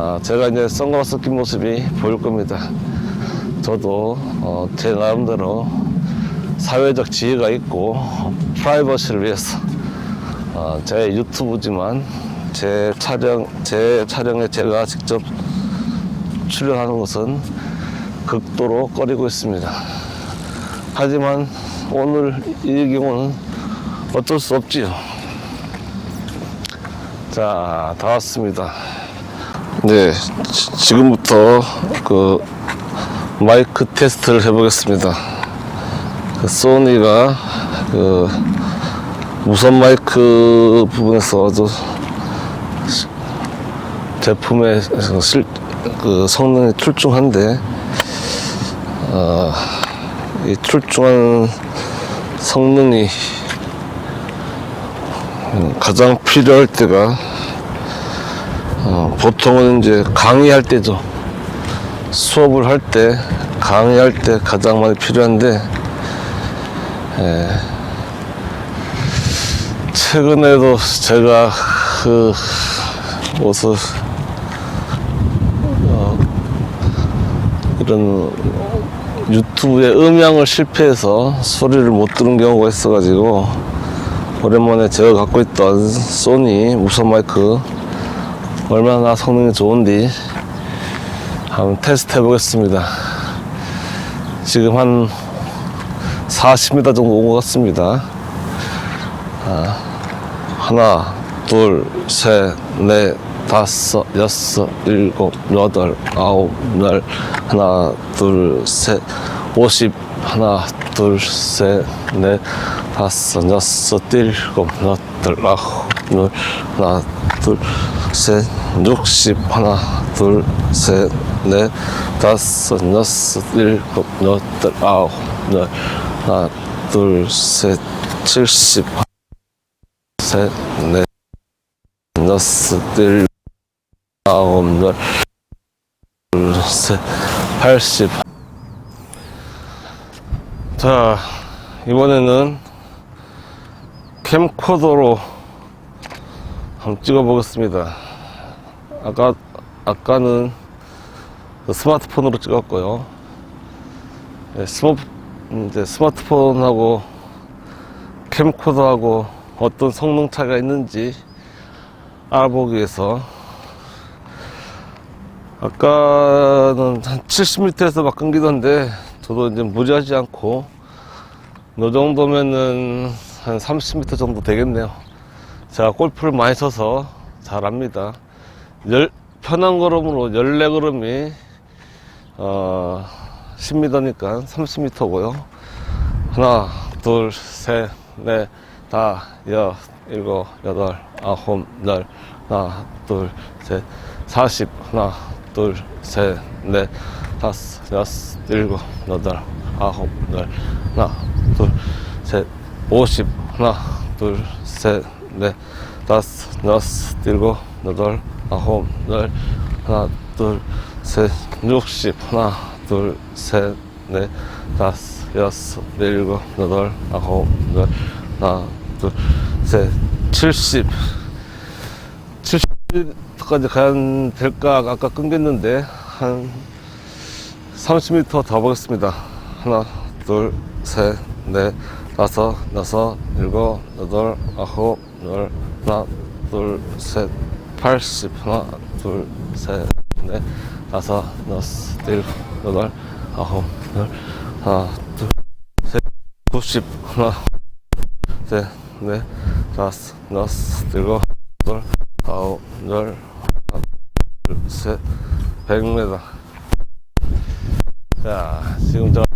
아, 제가 이제 선글라스 낀 모습이 보일 겁니다. 저도 어, 제 나름대로 사회적 지혜가 있고 프라이버시를 위해서 어, 제 유튜브지만 제 촬영 제 촬영에 제가 직접 출연하는 것은 극도로 꺼리고 있습니다. 하지만 오늘 이 경우는 어쩔 수 없지요. 자, 다 왔습니다. 네, 지- 지금부터 그 마이크 테스트를 해보겠습니다. 그 소니가 그 무선 마이크 부분에서 아주 시- 제품의 실, 그 성능이 출중한데, 어, 이 출중한 성능이 가장 필요할 때가 어, 보통은 이제 강의할 때죠. 수업을 할 때, 강의할 때 가장 많이 필요한데, 예, 최근에도 제가 그 옷을 어, 이런 유튜브에 음향을 실패해서 소리를 못 들은 경우가 있어가지고 오랜만에 제가 갖고 있던 소니 무선 마이크 얼마나 성능이 좋은지 한번 테스트 해보겠습니다. 지금 한 40m 정도 온 것 같습니다. 아, 하나, 둘, 셋, 넷, 다섯, 여섯, 일곱, 여덟, 아홉, 열, 하나, 둘, 셋, 오십, 하나, 둘, 셋, 넷, 다섯, 여섯, 일곱, 여덟, 아홉, 열, 하나, 둘, 셋, 육십, 하나, 둘, 셋, 넷, 다섯, 여섯, 일곱, 여덟, 아홉, 열, 하나, 둘, 셋, 칠십, 셋, 넷, 여섯, 일곱, 아홉, 열, 둘, 셋, 팔십. 자, 이번에는 캠코더로 한번 찍어 보겠습니다. 아까, 아까는 그 스마트폰으로 찍었고요. 예, 스마, 이제 스마트폰하고 캠코더하고 어떤 성능 차이가 있는지 알아보기 위해서 아까는 한 70m에서 막 끊기던데 저도 이제 무리하지 않고 이 정도면은 한 30m 정도 되겠네요. 제가 골프를 많이 쳐서 잘 압니다. 열, 편한 걸음으로 14걸음이 어, 10m니까 30m고요. 하나, 둘, 셋, 넷, 다, 여, 일곱, 여덟, 아홉, 열, 하나, 둘, 셋, 사십, 하나, 둘, 셋, 넷, 다섯, 여섯, 일곱, 여덟, 아홉, 열, 하나, 둘, 셋, 오십, 하나, 둘, 셋, 넷, 다섯, 여섯, 일곱, 여덟, 아홉, 열, 하나, 둘, 셋, 육십, 하나, 둘, 셋, 넷, 다섯, 여섯, 일곱, 여덟, 아홉, 열, 하나, 둘, 셋, 칠십. 70까지 가야 될까? 아까 끊겼는데 한 30m 더 보겠습니다. 하나 둘 셋 넷 다섯 여섯 일곱 여덟 아홉 열 하나 둘 셋 팔십 하나 둘 셋 넷 다섯 여섯 일곱 여덟 아홉 열 하나 둘 셋 구십 하나 셋 넷 다섯 여섯 일곱 여덟 아홉, 열, 하나, 둘, 셋, 100m. 자, 지금 저